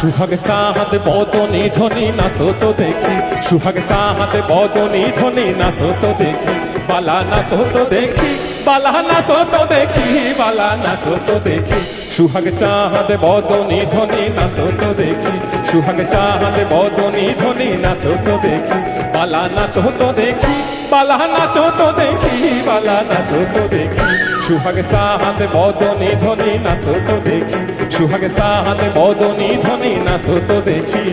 সুহাগ সাহাতে বদনি ধ্বনি নাচো তো দেখি সুহাগ সাহাতে বদনি ধ্বনি নাচো তো দেখি বালা নাচো তো দেখি বালা নাচো তো দেখি বালা নাচো তো দেখি সুহাগ চাহাতে বদনি ধ্বনি নাচো তো দেখি সুহাগ চাহাতে বদনি ধ্বনি নাচো তো দেখি বালা নাচো তো দেখি বালা নাচো তো দেখি বালা নাচো তো দেখি সুহাগ সাহাতে বদনি ধ্বনি নাচো তো দেখি সুহাগ সাহাতে বদনি ধ্বনি নাচো তো দেখি।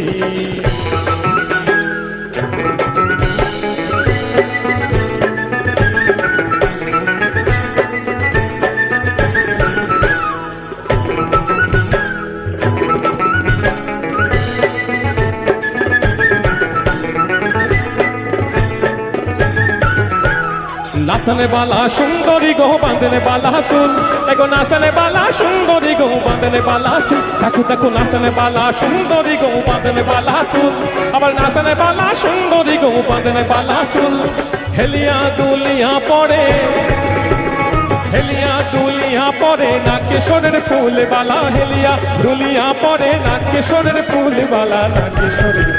বালা সুন্দরী গো, বাঁধনে বালা দেখো নাচনে বালা সুন্দরী গো বাঁধনে বালা সুল দেখো দেখো, নাচনে বালা সুন্দরী গো, বাঁধনে বালা সুল আবার নাচনে বালা সুন্দরী গো, বাঁধনে বালা সুল হেলিয়া দুলিয়া পড়ে, হেলিয়া দুলিয়া পরে না কেশরের ফুল বালা হেলিয়া দুলিয়া পরে না কেশরের ফুল বালা না কেশরের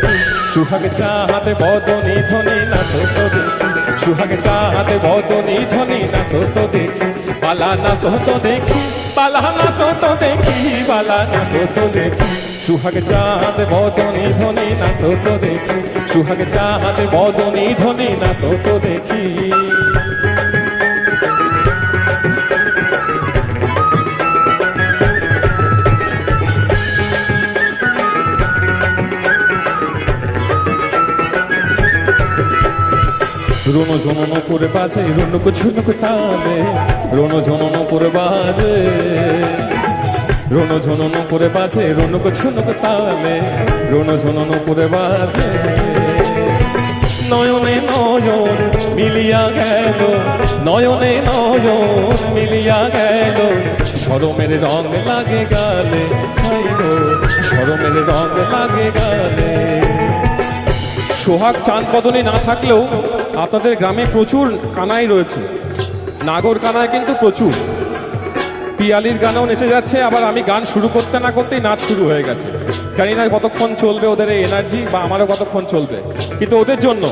সুহাগ চাহাতে বদনি ধ্বনি না তো দেখি। সুহাগ চাহাতে বদনি ধ্বনি না তো দেখি। বালা না তো দেখি। বালা নাচো তো দেখি, বালা নাচো তো দেখি। সুহাগ চাঁদ, বদনি ধনি নাচো তো দেখি। সুহাগ চাঁদ, বদনি ধনি নাচো তো দেখি। রোনো ঝনন করে বাজে, রুনুক ঝুনুক তালে রোনো ঝনন করে বাজে। রোনো ঝনন করে বাজে, রুনুক ঝুনুক তালে রোনো ঝনন করে বাজে। নয়নে নয়ন মিলিয়া গেল, নয়নে নয়ন মিলিয়া গেল। সরমের রং লাগে গালে সরমের রং লাগে গালে। সোহাগ চাঁদ বদলে না থাকলেও আপনাদের গ্রামে প্রচুর কানাই রয়েছে। নাগর কানায় কিন্তু প্রচুর। পিয়ালির গানেও নেচে যাচ্ছে, আবার আমি গান শুরু করতে না করতেই নাচ শুরু হয়ে গেছে। জানি না কতক্ষণ চলবে ওদের এই এনার্জি বা আমারও কতক্ষণ চলবে। কিন্তু ওদের জন্য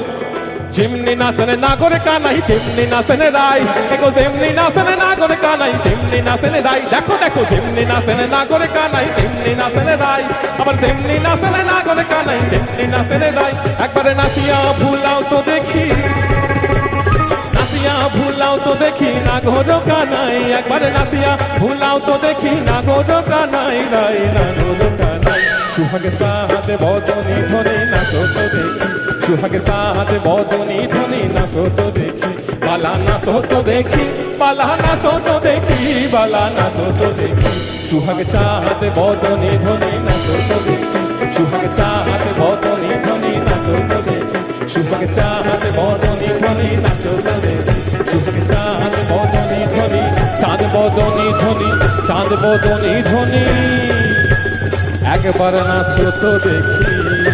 যেমনি নাচনে নাগরে কানাই তেমনি নাচনে রাই। দেখো যেমনি নাচনে নাগরে কানাই তেমনি নাচনে রাই। দেখো দেখো, যেমনি নাচনে নাগরে কানাই তেমনি নাচনে রাই। আবার যেমনি নাচনে নাগরে কানাই তেমনি নাচনে রাই। একবারে নাচিয়া ভুলাও তো দেখি। নাসিয়া ভুলাও তো দেখি না ঘোর কানাই একবারে নাসিয়া ভুলাও তো দেখি না ঘোর কানাই রাই না ঘোর কানাই সুহাগে সাহাতে বদনি ধরে সুহাগে সাহাতে বদনি ধরে না তো দেখি, বালা না তো দেখি, বালা না তো দেখি, বালা না তো দেখি। সুহাগে চাহাতে বদনি ধরে না তো দেখি, সুহাগে চাহাতে বদনি ধরে না তো দেখি। সুহাগে চাহাতে বদনি ধরে না তো দেখি, সুহাগে চাহাতে বদনি ধরে চাঁদ বদনি ধনি, চাঁদ বদনি ধনি। একবার নাচো তো দেখি।